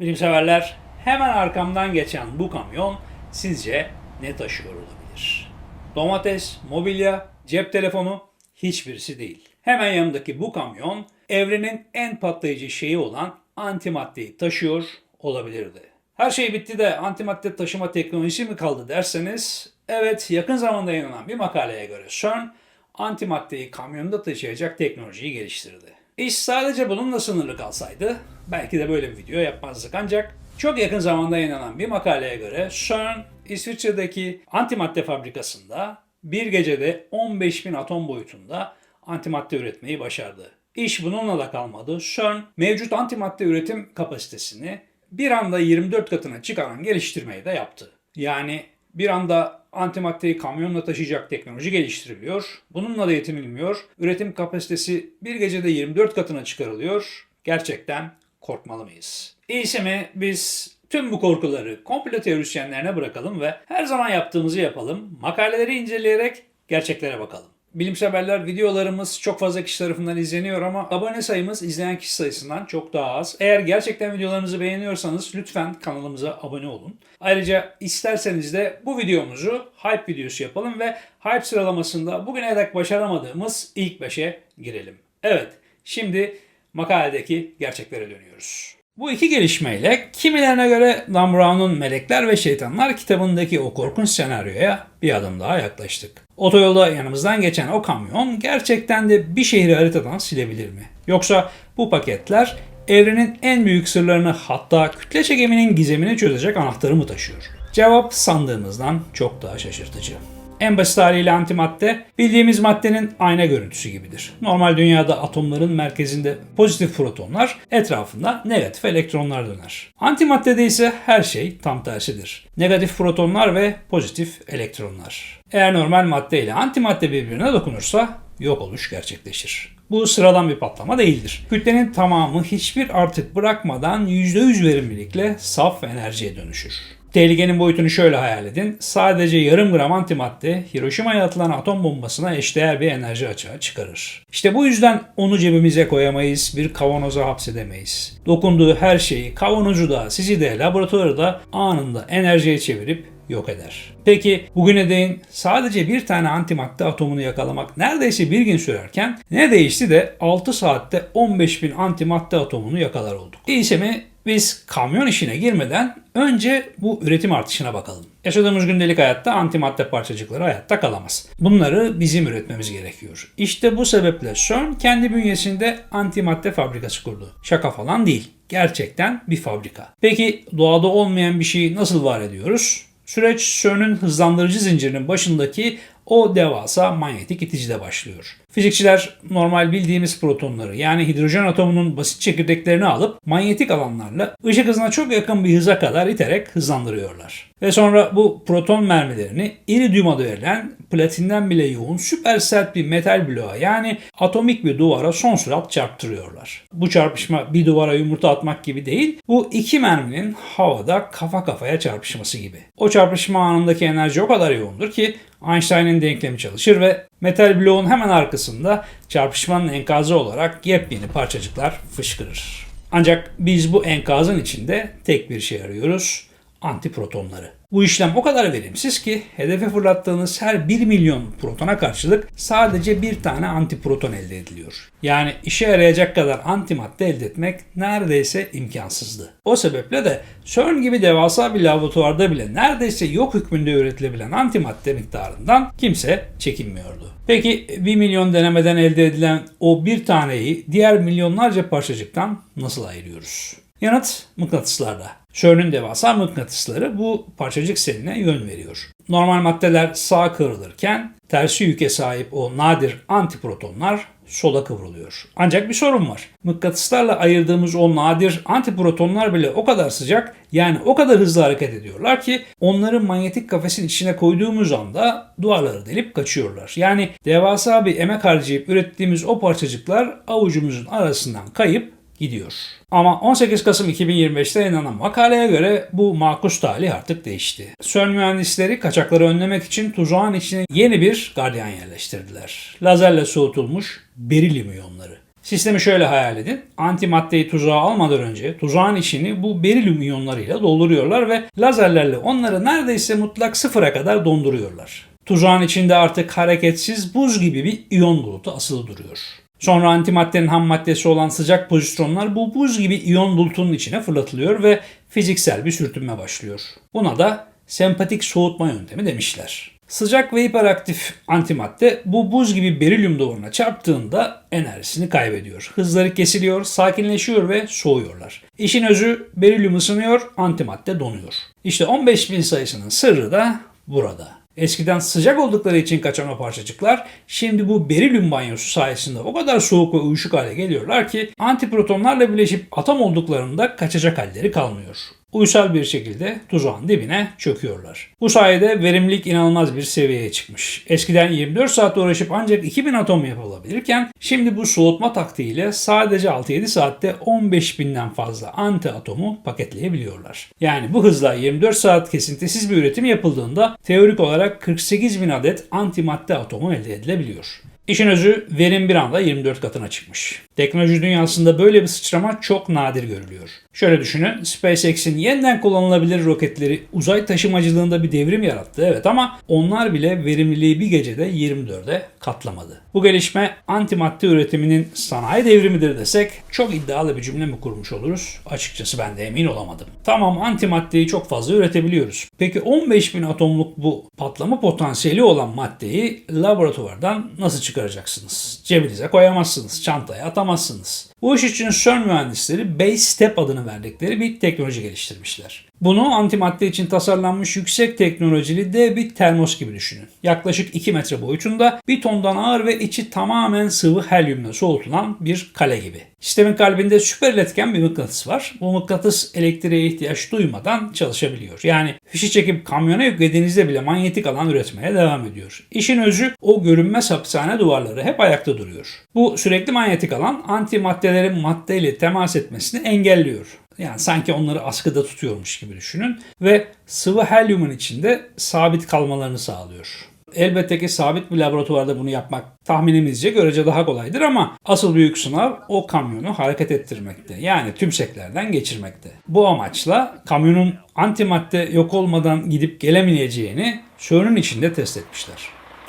Bilimseverler hemen arkamdan geçen bu kamyon sizce ne taşıyor olabilir? Domates, mobilya, cep telefonu hiçbirisi değil. Hemen yanındaki bu kamyon evrenin en patlayıcı şeyi olan antimaddeyi taşıyor olabilirdi. Her şey bitti de antimadde taşıma teknolojisi mi kaldı derseniz evet yakın zamanda yayınlanan bir makaleye göre CERN antimaddeyi kamyonda taşıyacak teknolojiyi geliştirdi. İş sadece bununla sınırlı kalsaydı belki de böyle bir video yapmazdık ancak çok yakın zamanda yayınlanan bir makaleye göre CERN İsviçre'deki antimadde fabrikasında bir gecede 15 bin atom boyutunda antimadde üretmeyi başardı. İş bununla da kalmadı. CERN mevcut antimadde üretim kapasitesini bir anda 24 katına çıkaran geliştirmeyi de yaptı. Yani bir anda antimaddeyi kamyonla taşıyacak teknoloji geliştiriliyor. Bununla da yetinilmiyor. Üretim kapasitesi bir gecede 24 katına çıkarılıyor. Gerçekten korkmalı mıyız? İyisi mi biz tüm bu korkuları komplo teorisyenlerine bırakalım ve her zaman yaptığımızı yapalım. Makaleleri inceleyerek gerçeklere bakalım. Bilimsel haberler videolarımız çok fazla kişi tarafından izleniyor ama abone sayımız izleyen kişi sayısından çok daha az. Eğer gerçekten videolarımızı beğeniyorsanız lütfen kanalımıza abone olun. Ayrıca isterseniz de bu videomuzu hype videosu yapalım ve hype sıralamasında bugüne dek başaramadığımız ilk 5'e girelim. Evet, şimdi makaledeki gerçeklere dönüyoruz. Bu iki gelişmeyle kimilerine göre Dan Brown'un Melekler ve Şeytanlar kitabındaki o korkunç senaryoya bir adım daha yaklaştık. Otoyolda yanımızdan geçen o kamyon gerçekten de bir şehri haritadan silebilir mi? Yoksa bu paketler evrenin en büyük sırlarını hatta kütle çekiminin gizemini çözecek anahtarı mı taşıyor? Cevap sandığımızdan çok daha şaşırtıcı. En basit haliyle antimadde bildiğimiz maddenin ayna görüntüsü gibidir. Normal dünyada atomların merkezinde pozitif protonlar, etrafında negatif elektronlar döner. Antimaddede ise her şey tam tersidir. Negatif protonlar ve pozitif elektronlar. Eğer normal madde ile antimadde birbirine dokunursa yok oluş gerçekleşir. Bu sıradan bir patlama değildir. Kütlenin tamamı hiçbir artık bırakmadan %100 verimlilikle saf enerjiye dönüşür. Tehlikenin boyutunu şöyle hayal edin. Sadece yarım gram antimadde Hiroşima'ya atılan atom bombasına eşdeğer bir enerji açığa çıkarır. İşte bu yüzden onu cebimize koyamayız, bir kavanoza hapsedemeyiz. Dokunduğu her şeyi, kavanozu da, sizi de, laboratuvarı da anında enerjiye çevirip yok eder. Peki bugüne değin sadece bir tane antimadde atomunu yakalamak neredeyse bir gün sürerken ne değişti de 6 saatte 15 bin antimadde atomunu yakalar olduk. Değilse mi biz kamyon işine girmeden önce bu üretim artışına bakalım. Yaşadığımız gündelik hayatta antimadde parçacıkları hayatta kalamaz. Bunları bizim üretmemiz gerekiyor. İşte bu sebeple CERN kendi bünyesinde antimadde fabrikası kurdu. Şaka falan değil. Gerçekten bir fabrika. Peki doğada olmayan bir şeyi nasıl var ediyoruz? Süreç CERN'ün hızlandırıcı zincirinin başındaki o devasa manyetik iticide başlıyor. Fizikçiler normal bildiğimiz protonları yani hidrojen atomunun basit çekirdeklerini alıp manyetik alanlarla ışık hızına çok yakın bir hıza kadar iterek hızlandırıyorlar. Ve sonra bu proton mermilerini iridium adı verilen platinden bile yoğun süper sert bir metal bloğa yani atomik bir duvara son sürat çarptırıyorlar. Bu çarpışma bir duvara yumurta atmak gibi değil, bu iki merminin havada kafa kafaya çarpışması gibi. O çarpışma anındaki enerji o kadar yoğundur ki Einstein'ın denklemi çalışır ve metal bloğun hemen arkasında çarpışmanın enkazı olarak yepyeni parçacıklar fışkırır. Ancak biz bu enkazın içinde tek bir şey arıyoruz. Antiprotonları. Bu işlem o kadar verimsiz ki hedefe fırlattığınız her 1 milyon protona karşılık sadece bir tane antiproton elde ediliyor. Yani işe yarayacak kadar antimadde elde etmek neredeyse imkansızdı. O sebeple de CERN gibi devasa bir laboratuvarda bile neredeyse yok hükmünde üretilebilen antimadde miktarından kimse çekinmiyordu. Peki 1 milyon denemeden elde edilen o bir taneyi diğer milyonlarca parçacıktan nasıl ayırıyoruz? Yanıt mıknatıslarda. CERN'ün devasa mıknatısları bu parçacık seline yön veriyor. Normal maddeler sağa kıvrılırken tersi yüke sahip o nadir antiprotonlar sola kıvrılıyor. Ancak bir sorun var. Mıknatıslarla ayırdığımız o nadir antiprotonlar bile o kadar sıcak yani o kadar hızlı hareket ediyorlar ki onları manyetik kafesin içine koyduğumuz anda duvarları delip kaçıyorlar. Yani devasa bir emek harcayıp ürettiğimiz o parçacıklar avucumuzun arasından kayıp gidiyor. Ama 18 Kasım 2025'te yayınlanan makaleye göre bu makus talih artık değişti. CERN mühendisleri kaçakları önlemek için tuzağın içine yeni bir gardiyan yerleştirdiler. Lazerle soğutulmuş berilyum iyonları. Sistemi şöyle hayal edin. Antimaddeyi tuzağa almadan önce tuzağın içini bu berilyum iyonlarıyla dolduruyorlar ve lazerlerle onları neredeyse mutlak sıfıra kadar donduruyorlar. Tuzağın içinde artık hareketsiz buz gibi bir iyon bulutu asılı duruyor. Sonra antimaddenin ham maddesi olan sıcak pozitronlar bu buz gibi iyon bulutunun içine fırlatılıyor ve fiziksel bir sürtünme başlıyor. Buna da sempatik soğutma yöntemi demişler. Sıcak ve hiperaktif antimadde bu buz gibi berilyum duvarına çarptığında enerjisini kaybediyor. Hızları kesiliyor, sakinleşiyor ve soğuyorlar. İşin özü berilyum ısınıyor, antimadde donuyor. İşte 15.000 sayısının sırrı da burada. Eskiden sıcak oldukları için kaçan o parçacıklar şimdi bu berilyum banyosu sayesinde o kadar soğuk ve uyuşuk hale geliyorlar ki antiprotonlarla birleşip atom olduklarında kaçacak halleri kalmıyor. Uysal bir şekilde tuzağın dibine çöküyorlar. Bu sayede verimlilik inanılmaz bir seviyeye çıkmış. Eskiden 24 saat uğraşıp ancak 2000 atom yapılabilirken şimdi bu soğutma taktiğiyle sadece 6-7 saatte 15.000'den fazla anti atomu paketleyebiliyorlar. Yani bu hızla 24 saat kesintisiz bir üretim yapıldığında teorik olarak 48.000 adet antimadde atomu elde edilebiliyor. İşin özü verim bir anda 24 katına çıkmış. Teknoloji dünyasında böyle bir sıçrama çok nadir görülüyor. Şöyle düşünün, SpaceX'in yeniden kullanılabilir roketleri uzay taşımacılığında bir devrim yarattı evet ama onlar bile verimliliği bir gecede 24'e katlamadı. Bu gelişme antimadde üretiminin sanayi devrimidir desek çok iddialı bir cümle mi kurmuş oluruz? Açıkçası ben de emin olamadım. Tamam antimaddeyi çok fazla üretebiliyoruz. Peki 15.000 atomluk bu patlama potansiyeli olan maddeyi laboratuvardan nasıl çıkaracaksınız? Cebinize koyamazsınız, çantaya atamazsınız. Bu iş için CERN mühendisleri Base Step adını verdikleri bir teknoloji geliştirmişler. Bunu antimadde için tasarlanmış yüksek teknolojili dev bir termos gibi düşünün. Yaklaşık 2 metre boyutunda bir tondan ağır ve içi tamamen sıvı helyumla soğutulan bir kale gibi. Sistemin kalbinde süper iletken bir mıknatıs var. Bu mıknatıs elektriğe ihtiyaç duymadan çalışabiliyor. Yani fişi çekip kamyona yüklediğinizde bile manyetik alan üretmeye devam ediyor. İşin özü o görünmez hapishane duvarları hep ayakta duruyor. Bu sürekli manyetik alan antimaddelerin maddeyle temas etmesini engelliyor. Yani sanki onları askıda tutuyormuş gibi düşünün ve sıvı helyumun içinde sabit kalmalarını sağlıyor. Elbette ki sabit bir laboratuvarda bunu yapmak tahminimizce görece daha kolaydır ama asıl büyük sınav o kamyonu hareket ettirmekte. Yani tümseklerden geçirmekte. Bu amaçla kamyonun antimadde yok olmadan gidip gelemeyeceğini CERN'ün içinde test etmişler.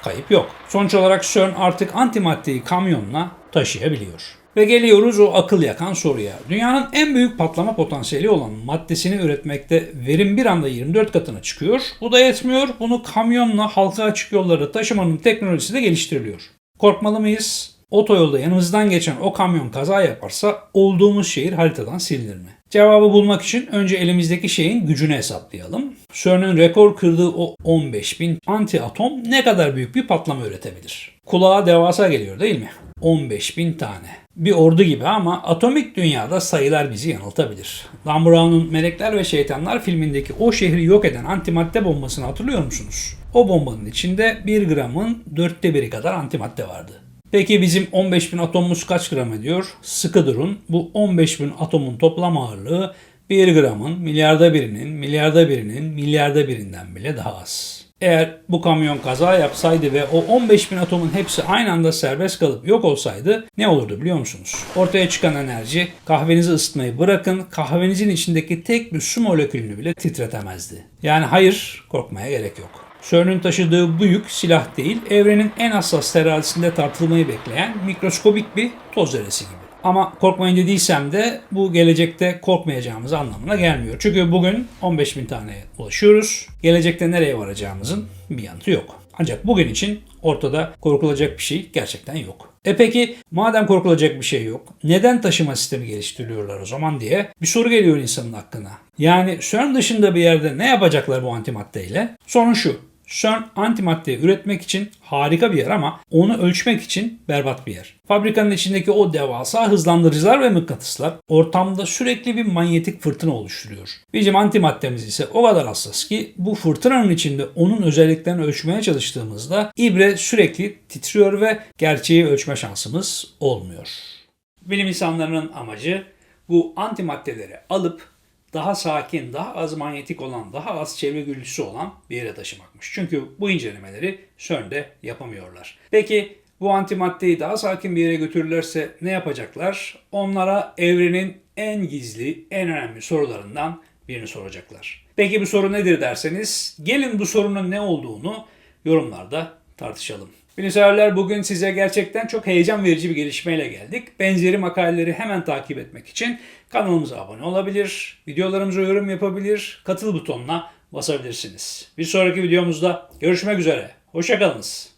Kayıp yok. Sonuç olarak CERN artık antimaddeyi kamyonla taşıyabiliyor. Ve geliyoruz o akıl yakan soruya. Dünyanın en büyük patlama potansiyeli olan maddesini üretmekte verim bir anda 24 katına çıkıyor. Bu da yetmiyor. Bunu kamyonla halka açık yolları taşımanın teknolojisi de geliştiriliyor. Korkmalı mıyız? Otoyolda yanımızdan geçen o kamyon kaza yaparsa olduğumuz şehir haritadan silinir mi? Cevabı bulmak için önce elimizdeki şeyin gücünü hesaplayalım. CERN'ün rekor kırdığı o 15.000 anti atom ne kadar büyük bir patlama üretebilir? Kulağa devasa geliyor değil mi? 15.000 tane. Bir ordu gibi ama atomik dünyada sayılar bizi yanıltabilir. Dan Brown'un Melekler ve Şeytanlar filmindeki o şehri yok eden antimadde bombasını hatırlıyor musunuz? O bombanın içinde 1 gramın dörtte biri kadar antimadde vardı. Peki bizim 15.000 atomumuz kaç gram ediyor? Sıkı durun. Bu 15.000 atomun toplam ağırlığı 1 gramın milyarda birinin, milyarda birinin, milyarda birinden bile daha az. Eğer bu kamyon kaza yapsaydı ve o 15 bin atomun hepsi aynı anda serbest kalıp yok olsaydı ne olurdu biliyor musunuz? Ortaya çıkan enerji kahvenizi ısıtmayı bırakın kahvenizin içindeki tek bir su molekülünü bile titretemezdi. Yani hayır korkmaya gerek yok. CERN'ün taşıdığı bu yük silah değil, evrenin en hassas terazisinde tartılmayı bekleyen mikroskobik bir toz zerresi gibi. Ama korkmayın dediysem de bu gelecekte korkmayacağımız anlamına gelmiyor. Çünkü bugün 15 bin taneye ulaşıyoruz. Gelecekte nereye varacağımızın bir yanıtı yok. Ancak bugün için ortada korkulacak bir şey gerçekten yok. E peki madem korkulacak bir şey yok neden taşıma sistemi geliştiriyorlar o zaman diye bir soru geliyor insanın aklına. Yani CERN dışında bir yerde ne yapacaklar bu antimaddeyle? Sorun şu. CERN antimadde üretmek için harika bir yer ama onu ölçmek için berbat bir yer. Fabrikanın içindeki o devasa hızlandırıcılar ve mıknatıslar ortamda sürekli bir manyetik fırtına oluşturuyor. Bizim antimaddemiz ise o kadar hassas ki bu fırtınanın içinde onun özelliklerini ölçmeye çalıştığımızda ibre sürekli titriyor ve gerçeği ölçme şansımız olmuyor. Bilim insanlarının amacı bu antimaddeleri alıp daha sakin, daha az manyetik olan, daha az çevre gürültüsü olan bir yere taşımakmış. Çünkü bu incelemeleri CERN'de yapamıyorlar. Peki Bu antimaddeyi daha sakin bir yere götürürlerse ne yapacaklar? Onlara evrenin en gizli, en önemli sorularından birini soracaklar. Peki bu soru nedir derseniz, gelin bu sorunun ne olduğunu yorumlarda tartışalım. Bilimseverler bugün size gerçekten çok heyecan verici bir gelişmeyle geldik. Benzeri makaleleri hemen takip etmek için kanalımıza abone olabilir, videolarımıza yorum yapabilir, katıl butonuna basabilirsiniz. Bir sonraki videomuzda görüşmek üzere. Hoşçakalınız.